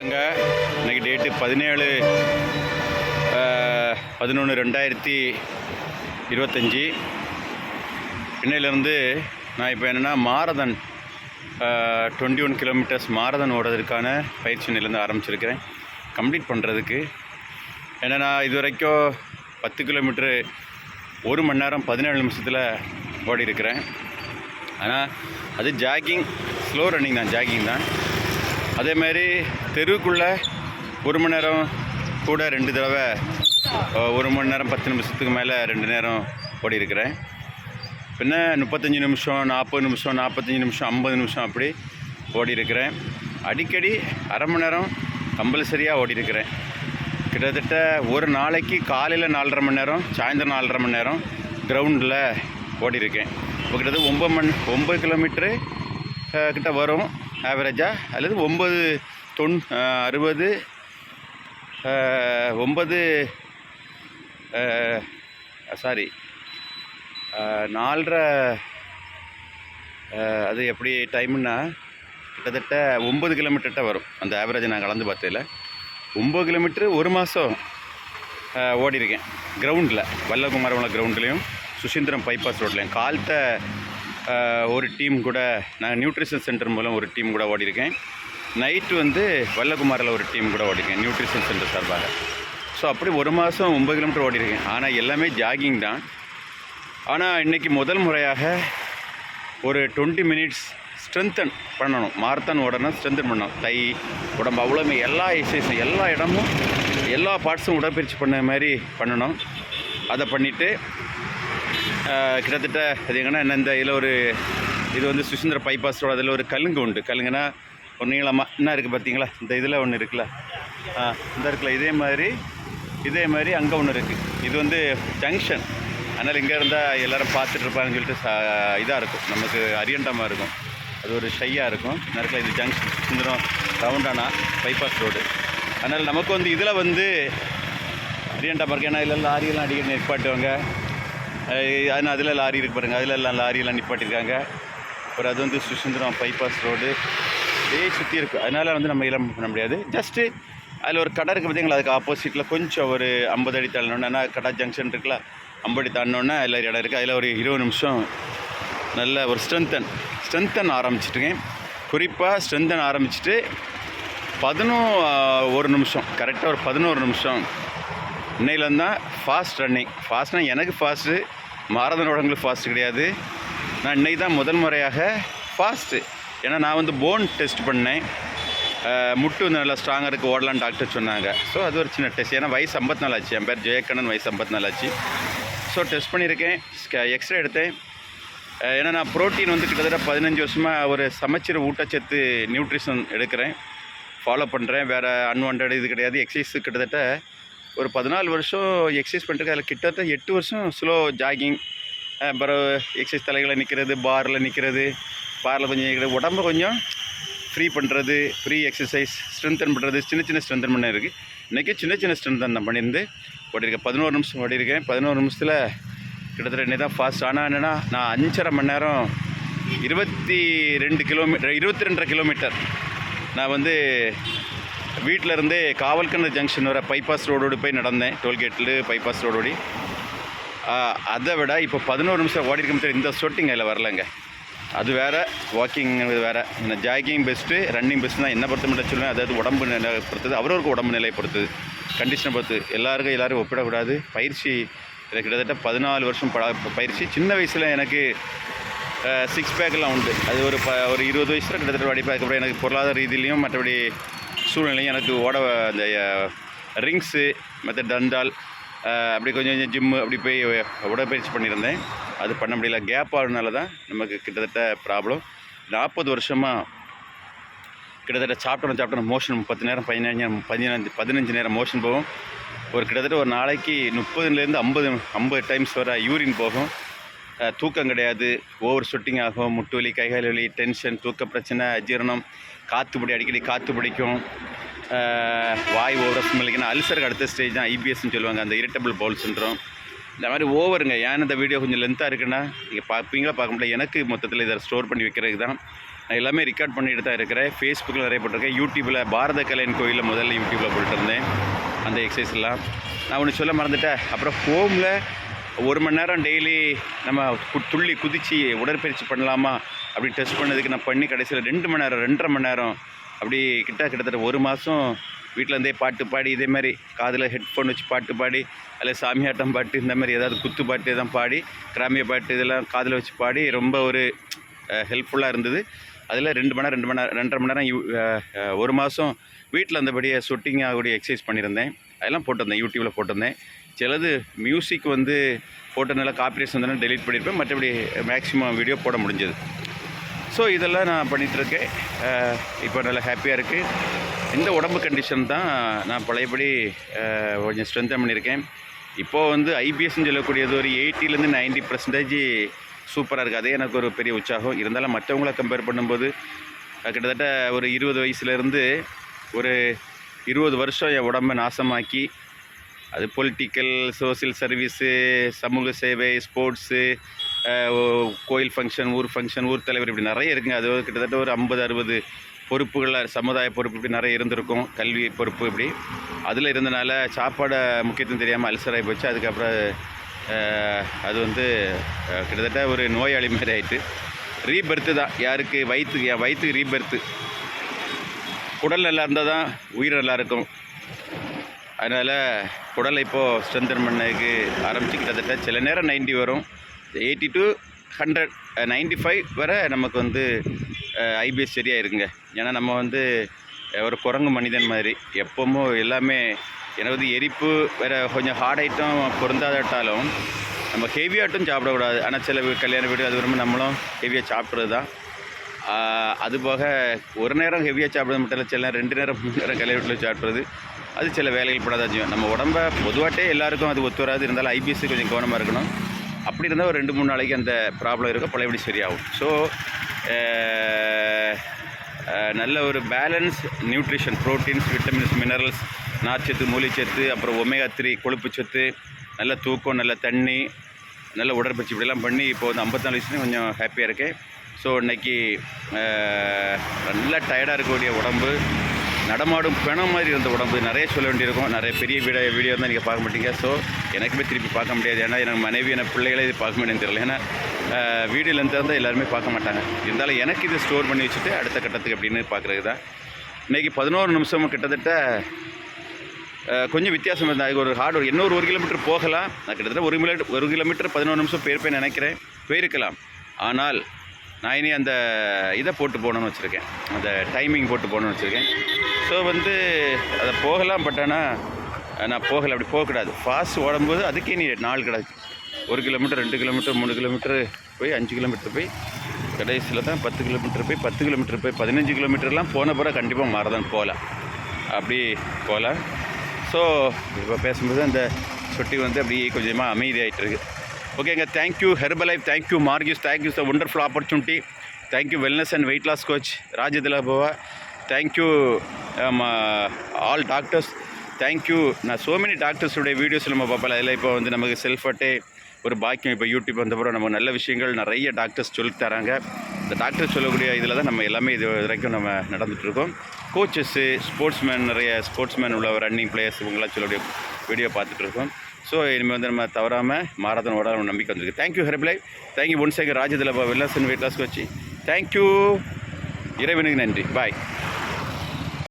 இன்னைக்கு டேட்டு பதினேழு பதினொன்று ரெண்டாயிரத்தி இருபத்தஞ்சி. இன்னையிலேருந்து நான் இப்போ என்னென்னா marathon twenty one kilometres marathon ஓடுறதுக்கான பயிற்சி நிலையிலேருந்து ஆரம்பிச்சிருக்கிறேன். கம்ப்ளீட் பண்ணுறதுக்கு ஏன்னா நான் இது வரைக்கும் பத்து கிலோமீட்ரு ஒரு மணி நேரம் பதினேழு நிமிஷத்தில் ஓடி இருக்கிறேன் ஆனால் அது ஜாகிங் ஸ்லோ ரன்னிங் தான் ஜாகிங் தான். அதே மாதிரி தெருவுக்குள்ளே ஒரு மணி நேரம் கூட ரெண்டு தடவை ஒரு மணி நேரம் பத்து நிமிஷத்துக்கு மேலே ரெண்டு நேரம் ஓடி இருக்கிறேன் பின்ன முப்பத்தஞ்சு நிமிஷம் நாற்பது நிமிஷம் நாற்பத்தஞ்சு நிமிஷம் ஐம்பது நிமிஷம் அப்படி ஓடி இருக்கிறேன் அடிக்கடி அரை மணி நேரம் கம்பல்சரியாக ஓடி இருக்கிறேன் கிட்டத்தட்ட ஒரு நாளைக்கு காலையில் நாலரை மணி நேரம் சாயந்தரம் நாலரை மணி நேரம் கிரவுண்டில் ஓடிருக்கேன் இப்போ கிட்டத்தட்ட ஒம்பது மணி ஒம்பது கிலோமீட்ரு கிட்ட வரும். ஆவரேஜாக அல்லது ஒம்பது தொண் அறுபது ஒம்பது சாரி நாலரை அது எப்படி டைம்னா கிட்டத்தட்ட ஒம்பது கிலோமீட்டர்கிட்ட வரும். அந்த ஆவரேஜை நான் கலந்து பார்த்ததில். ஒம்பது கிலோமீட்ரு ஒரு மாதம் ஓடிருக்கேன் கிரவுண்டில் வல்லகுமாரவளம் கிரவுண்ட்லேயும் சுசீந்திரம் பைபாஸ் ரோட்லேயும் கால்த்த ஒரு டீம் கூட நான் நியூட்ரிஷன் சென்டர் மூலம் ஒரு டீம் கூட ஓடிருக்கேன் நைட்டு வந்து வல்லகுமாரில் ஒரு டீம் கூட ஓடிருக்கேன் நியூட்ரிஷன் சென்டர் சார்பாக. ஸோ அப்படி ஒரு மாதம் ஒம்பது கிலோமீட்டர் ஓடிருக்கேன் ஆனால் எல்லாமே ஜாகிங் தான். ஆனால் இன்றைக்கி முதல் முறையாக ஒரு டுவெண்ட்டி மினிட்ஸ் ஸ்ட்ரென்தன் பண்ணணும். மாரத்தான் ஓடணும் ஸ்ட்ரென்தன் பண்ணணும். தை உடம்பு அவ்வளோமே எல்லா எக்ஸசைஸும் எல்லா இடமும் எல்லா பார்ட்ஸும் உடற்பயிற்சி பண்ண மாதிரி பண்ணணும். அதை பண்ணிவிட்டு கிட்டத்தட்ட அது எங்கன்னா என்ன இந்த இதில் ஒரு இது வந்து சுசீந்திர பைபாஸ் ரோடு அதில் ஒரு கலுங்கு உண்டு. கலுங்குனா ஒரு நீளமாக என்ன இருக்குது பார்த்தீங்களா? இந்த இதில் ஒன்று இருக்குல்ல. இந்த இருக்குல்ல. இதே மாதிரி இதே மாதிரி அங்கே ஒன்று இருக்குது இது வந்து ஜங்ஷன். அதனால் இங்கே இருந்தால் எல்லாரும் பார்த்துட்டு இருப்பாங்கன்னு சொல்லிட்டு இதாக இருக்கும். நமக்கு அரியண்டமாக இருக்கும். அது ஒரு ஷையாக இருக்கும். நேரத்தில் இது ஜங்ஷன். சுந்தரம் ரவுண்டானா பைபாஸ் ரோடு. அதனால் நமக்கு வந்து இதில் வந்து அரியண்டமாக இருக்குது ஏன்னா இதில் லாரியெல்லாம் அடிக்கடி நிற்பாட்டுவாங்க. ஆனால் அதில் லாரி இருக்கு பாருங்க. அதில் எல்லாம் லாரியெல்லாம் நிப்பாட்டியிருக்காங்க ஒரு அது வந்து சுசந்திரம் பைபாஸ் ரோடு இதே சுற்றி இருக்குது அதனால் வந்து நம்ம இளம் பண்ண முடியாது. ஜஸ்ட்டு அதில் ஒரு கடை இருக்குது பார்த்தீங்களா அதுக்கு ஆப்போசிட்டில் கொஞ்சம் ஒரு ஐம்பது அடி தள்ளணுன்னா கடை ஜங்ஷன் இருக்குல்ல. ஐம்பது அடி தாண்டினோன்னா அதில் இடம் இருக்குது அதில் ஒரு இருபது நிமிஷம் நல்ல ஒரு ஸ்ட்ரென்தன் ஸ்ட்ரென்தன் ஆரம்பிச்சிட்டுங்க குறிப்பாக ஸ்ட்ரென்தன் ஆரம்பிச்சிட்டு பதினோ ஒரு நிமிஷம். கரெக்டாக ஒரு பதினோரு நிமிஷம். இன்னையிலேருந்து தான் ஃபாஸ்ட் ரன்னிங் ஃபாஸ்ட்னால் எனக்கு ஃபாஸ்ட்டு மாரதன் உடம்புக்கு ஃபாஸ்ட் கிடையாது. நான் இன்னைக்கு தான் முதல் முறையாக ஃபாஸ்ட்டு ஏன்னா நான் வந்து போன் டெஸ்ட் பண்ணேன். முட்டு வந்து நல்லா ஸ்ட்ராங்காக இருக்குது ஓடலான்னு டாக்டர் சொன்னாங்க. ஸோ அது ஒரு சின்ன டெஸ்ட் ஏன்னா வயசு ஐம்பத்தி நாலு ஆச்சு. என் பேர் ஜெயக்கண்ணன் வயசு ஐம்பத்தி நாலு ஆச்சு. ஸோ டெஸ்ட் பண்ணியிருக்கேன். எக்ஸ்ரே எடுத்தேன். ஏன்னா நான் ப்ரோட்டீன் வந்து கிட்டத்தட்ட பதினஞ்சு வருஷமாக ஒரு சமச்சீர் ஊட்டச்சத்து நியூட்ரிஷன் எடுக்கிறேன். ஃபாலோ பண்ணுறேன் வேறு அன்வான்ட் இது கிடையாது. எக்ஸசைஸ் கிட்டத்தட்ட ஒரு பதினாலு வருஷம் எக்ஸசைஸ் பண்ணுறது அதில் கிட்டத்தட்ட எட்டு வருஷம் ஸ்லோ ஜாகிங் அப்புறம் எக்ஸசைஸ் தலைகளை நிற்கிறது பாரில் நிற்கிறது பாரில் கொஞ்சம் நிற்கிறது உடம்பை கொஞ்சம் ஃப்ரீ பண்ணுறது ஃப்ரீ எக்ஸசைஸ் ஸ்ட்ரென்தன் பண்ணுறது சின்ன சின்ன ஸ்ட்ரென்தன் பண்ண இருக்குது இன்றைக்கி சின்ன சின்ன ஸ்ட்ரென்தன் நான் பண்ணியிருந்து ஓடிருக்கேன் பதினோரு நிமிஷம் ஓடிருக்கேன் பதினோரு நிமிஷத்தில் கிட்டத்தட்ட இன்னைக்கு தான் ஃபாஸ்ட் ஆனால் என்னென்னா நான் அஞ்சரை மணி நேரம் இருபத்தி ரெண்டு கிலோமீட்டர் இருபத்தி ரெண்டரை கிலோமீட்டர் நான் வந்து வீட்டில் இருந்தே காவல்கிணறு ஜங்ஷன் வர பைபாஸ் ரோடோடு போய் நடந்தேன். டோல்கேட்டில் பைபாஸ் ரோடோடி. அதை விட இப்போ பதினோரு நிமிஷம் ஓடி இருக்க முடியாது இந்த ஷூட்டிங் அதில் வரலங்க. அது வேறு வாக்கிங் வேறு. இந்த ஜாகிங் பெஸ்ட்டு ரன்னிங் பெஸ்ட்டு தான் என்ன பொறுத்த மட்டும் சொல்லுவேன். அதாவது உடம்பு நிலை பொறுத்தது அவரவருக்கு உடம்பு நிலையை பொறுத்தது. கண்டிஷனை பொறுத்து. எல்லாருக்கும் எல்லாரும் ஒப்பிடக்கூடாது. பயிற்சி எனக்கு கிட்டத்தட்ட பதினாலு வருஷம் ப பயிற்சி. சின்ன வயசில் எனக்கு சிக்ஸ் பேக்கெல்லாம் உண்டு. அது ஒரு ப ஒரு இருபது வயசில் கிட்டத்தட்ட அடிப்பேன் அதுக்கப்புறம் எனக்கு பொருளாதார ரீதியிலையும் மற்றபடி சூழ்நிலையும் எனக்கு ஓட அந்த ரிங்ஸு மற்ற டண்டால் அப்படி கொஞ்சம் கொஞ்சம் ஜிம்மு அப்படி போய் உடற்பயிற்சி பண்ணியிருந்தேன். அது பண்ண முடியல. கேப் ஆகுறதுனால தான் நமக்கு கிட்டத்தட்ட ப்ராப்ளம். நாற்பது வருஷமாக கிட்டத்தட்ட சாப்பிட்டோம் சாப்பிட்டோம் மோஷன் பத்து நேரம் பதினஞ்சு நேரம் பதினஞ்சு பதினஞ்சு நேரம் மோஷன் போகும். ஒரு கிட்டத்தட்ட ஒரு நாளைக்கு முப்பதுலேருந்து ஐம்பது ஐம்பது டைம்ஸ் வர யூரின் போகும். தூக்கம் கிடையாது. ஓவர் ஷூட்டிங் ஆகும். முட்டு வலி கைகால் வலி டென்ஷன் தூக்க பிரச்சனை அஜீரணம் காற்றுப்படி அடிக்கடி காற்று பிடிக்கும். வாய் ஓவர ஸ்மெல்லிங்கன்னா அல்சருக்கு அடுத்த ஸ்டேஜ் தான் ஐபிஎஸ்ன்னு சொல்லுவாங்க. அந்த இரிட்டபிள் பவுல் சின்ரோம் இந்த மாதிரி ஓவருங்க. ஏன் இந்த வீடியோ கொஞ்சம் லென்த்தாக இருக்குன்னா நீங்கள் பார்ப்பீங்களா பார்க்க முடியல. எனக்கு மொத்தத்தில் இதை ஸ்டோர் பண்ணி வைக்கிறதுக்கு தான். நான் எல்லாமே ரெக்கார்ட் பண்ணிட்டு தான் இருக்கிறேன். ஃபேஸ்புக்கில் நிறைய போட்டிருக்கேன். யூடியூப்பில் பாரத கலைஞன் கோயிலில் முதல்ல யூடியூப்பில் போட்டுட்டு இருந்தேன். அந்த எக்ஸசைஸ்லாம் நான் ஒன்று சொல்ல மறந்துட்டேன். அப்புறம் ஹோமில் ஒரு மணி நேரம் டெய்லி நம்ம கு- துள்ளி குதித்து உடற்பயிற்சி பண்ணலாமா? அப்படி டெஸ்ட் பண்ணதுக்கு நான் பண்ணி கடைசியில் ரெண்டு மணி நேரம் ரெண்டரை மணி நேரம் அப்படி கிட்ட கிட்டத்தட்ட ஒரு மாதம் வீட்டில் இருந்தே பாட்டு பாடி இதே மாதிரி காதில் ஹெட்ஃபோன் வச்சு பாட்டு பாடி அதில் சாமியாட்டம் பாட்டு இந்த மாதிரி ஏதாவது குத்து பாட்டு எதாவது பாடி கிராமிய பாட்டு இதெல்லாம் காதில் வச்சு பாடி ரொம்ப ஒரு ஹெல்ப்ஃபுல்லாக இருந்தது. அதில் ரெண்டு மணி நேரம் ரெண்டு மணி நேரம் ரெண்டரை மணி நேரம் ஒரு மாதம் வீட்டில் அந்தபடியே ஷூட்டிங் ஆகக்கூடிய எக்ஸசைஸ் பண்ணியிருந்தேன். அதெல்லாம் போட்டிருந்தேன் யூடியூப்பில் போட்டிருந்தேன். சிலது மியூசிக் வந்து போட்டனால காப்பிரைட்ஸ் வந்து டெலீட் பண்ணியிருப்பேன் மற்றபடி மேக்ஸிமம் வீடியோ போட முடிஞ்சது. ஸோ இதெல்லாம் நான் பண்ணிகிட்ருக்கேன் இப்போ நல்லா ஹாப்பியாக இருக்குது இந்த உடம்பு கண்டிஷன் தான் நான் பழையபடி கொஞ்சம் ஸ்ட்ரென்த்தன் பண்ணியிருக்கேன். இப்போது வந்து ஐபிஎஸ்ன்னு சொல்லக்கூடியது ஒரு எயிட்டிலேருந்து நைன்ட்டி பர்சன்டேஜ் சூப்பராக இருக்குது அதே எனக்கு ஒரு பெரிய உற்சாகம். இருந்தாலும் மற்றவங்கள கம்பேர் பண்ணும்போது கிட்டத்தட்ட ஒரு இருபது வயசுலேருந்து ஒரு இருபது வருஷம் என் உடம்பை நாசமாக்கி அது பொலிட்டிக்கல் சோசியல் சர்வீஸு சமூக சேவை ஸ்போர்ட்ஸு கோயில் ஃபங்க்ஷன் ஊர் ஃபங்க்ஷன் ஊர் தலைவர் இப்படி நிறைய இருக்குங்க. அது கிட்டத்தட்ட ஒரு ஐம்பது அறுபது பொறுப்புகளில் சமுதாய பொறுப்பு இப்படி நிறைய இருந்திருக்கும். கல்வி பொறுப்பு இப்படி. அதில் இருந்தனால சாப்பாடை முக்கியத்துவம் தெரியாமல் அல்சராகி போச்சு. அதுக்கப்புறம் அது வந்து கிட்டத்தட்ட ஒரு நோயாளி மாதிரி ஆயிட்டு. ரீபர்த்து தான். யாருக்கு? வயிற்றுக்கு என் வயிற்றுக்கு ரீபர்த்து உடல் நல்லா இருந்தால் தான் உயிர் நல்லா இருக்கும். அதனால் குடலை இப்போது ஸ்ட்ரென்தன் பண்ணதுக்கு ஆரம்பிச்சு கிட்டத்தட்ட சில நேரம் 90 வரும். Eighty to hundred ninety five வரை நமக்கு வந்து ஐபிஎஸ் சரியாக இருக்குங்க. ஏன்னா நம்ம வந்து ஒரு குரங்கு மனிதன் மாதிரி. எப்பவும் எல்லாமே எனது எரிப்பு வேறு கொஞ்சம் ஹார்ட் ஐட்டம் பொருந்தாதட்டாலும் நம்ம ஹெவியாட்டும் சாப்பிடக்கூடாது. ஆனால் சில கல்யாண வீடு அது விரும்ப நம்மளும் ஹெவியாக சாப்பிட்றது தான். அதுபோக ஒரு நேரம் ஹெவியாக சாப்பிட்றது மட்டும் இல்லை சில நேரம் ரெண்டு நேரம் மூணு நேரம் கல்யாண வீட்டில் சாப்பிட்றது. அது சில வேலைகள் படாதான் செய்யும் நம்ம உடம்ப பொதுவாட்டே எல்லாருக்கும் அது ஒத்து வராது இருந்தாலும் ஐபிஎஸ்சி கொஞ்சம் கவனமாக இருக்கணும். அப்படி இருந்தால் ஒரு ரெண்டு மூணு நாளைக்கு அந்த ப்ராப்ளம் இருக்கும் பழையபடி சரியாகும். ஸோ நல்ல ஒரு balance nutrition proteins vitamins minerals நார்ச்சத்து மூலிச்சத்து அப்புறம் ஒமேகா த்ரீ கொழுப்பு சத்து நல்ல தூக்கம் நல்ல தண்ணி நல்ல உடற்பயிற்சி இப்படிலாம் பண்ணி இப்போ வந்து ஐம்பத்தாலு வயசுலேயும் கொஞ்சம் ஹாப்பியாக இருக்கேன். ஸோ இன்றைக்கி நல்லா டயர்டாக இருக்கக்கூடிய உடம்பு நடமாடும் பிணம் மாதிரி இருந்த உடம்பு. நிறைய சொல்ல வேண்டியிருக்கும். நிறைய பெரிய வீடியோ வீடியோ தான் நீங்கள் பார்க்க மாட்டீங்க. ஸோ எனக்குமே திருப்பி பார்க்க முடியாது. ஏன்னா எனக்கு மனைவி என பிள்ளைகளே இது பார்க்க முடியாது தெரியல. ஏன்னா வீடியோலேருந்து இருந்தால் எல்லாருமே பார்க்க மாட்டாங்க. இருந்தாலும் எனக்கு இது ஸ்டோர் பண்ணி வச்சுட்டு அடுத்த கட்டத்துக்கு அப்படின்னு பார்க்குறது தான். இன்றைக்கி பதினோரு நிமிஷம் கிட்டத்தட்ட கொஞ்சம் வித்தியாசம் இருந்தால் ஒரு ஹார்ட் இன்னொரு ஒரு கிலோமீட்டர் போகலாம். நான் கிட்டத்தட்ட ஒரு கிலோ ஒரு கிலோமீட்டர் பதினோரு நிமிஷம் போயிருப்பேன் நினைக்கிறேன். போயிருக்கலாம். ஆனால் நான் இனி அந்த இதை போட்டு போகணுன்னு வச்சுருக்கேன். அந்த டைமிங் போட்டு போகணுன்னு வச்சுருக்கேன். ஸோ வந்து அதை போகலாம் பட் ஆனால் நான் போகலை அப்படி போகக்கூடாது. ஃபாஸ்ட் ஓடும்போது அதுக்கே நீ நாள் கிடக்கு ஒரு கிலோமீட்டர் ரெண்டு கிலோமீட்டர் மூணு கிலோமீட்டர் போய் அஞ்சு கிலோமீட்டர் போய் கடைசியில் தான் பத்து கிலோமீட்டர் போய் பத்து கிலோமீட்டர் போய் பதினஞ்சு கிலோமீட்டர்லாம் போன பிறகு கண்டிப்பாக மாறதான் போகலாம். அப்படி போகலாம். ஸோ இப்போ பேசும்போது அந்த சொட்டி வந்து அப்படியே கொஞ்சமாக அமைதியாகிட்டு இருக்குது ஓகேங்க thank you Herbalife thank you மார்கிஸ் thank you the wonderful opportunity thank you wellness and weight loss coach ராஜதிலா Bhava thank you all doctors thank you நான் சோ மெனி டாக்டர்ஸுடைய வீடியோஸ் நம்ம பார்ப்பல அதில் இப்போ வந்து நமக்கு செல்ஃபட்டே ஒரு பாக்கியம். இப்போ யூடியூப் வந்தப்பறம் நம்ம நல்ல விஷயங்கள் நிறைய டாக்டர்ஸ் சொல்லி தராங்க. இந்த டாக்டர் சொல்லக்கூடிய இதில் தான் நம்ம எல்லாமே இது வரைக்கும் நம்ம நடந்துகிட்ருக்கோம் கோச்சஸ்ஸு ஸ்போர்ட்ஸ்மேன் நிறைய ஸ்போர்ட்ஸ்மேன் உள்ள ரன்னிங் பிளேயர்ஸ் இவங்களாம் சொல்லக்கூடிய வீடியோ பார்த்துட்ருக்கோம் ஸோ இனிமேல் வந்து நம்ம தவறாமல் மாரதன் ஓட நம்பிக்கை வந்திருக்கு. Thank you Herbalife thank you one second ராஜதிலபா வெல்லாசன் வெயிட் லாஸ் வச்சு தேங்க்யூ இறைவனுக்கு நன்றி. பாய்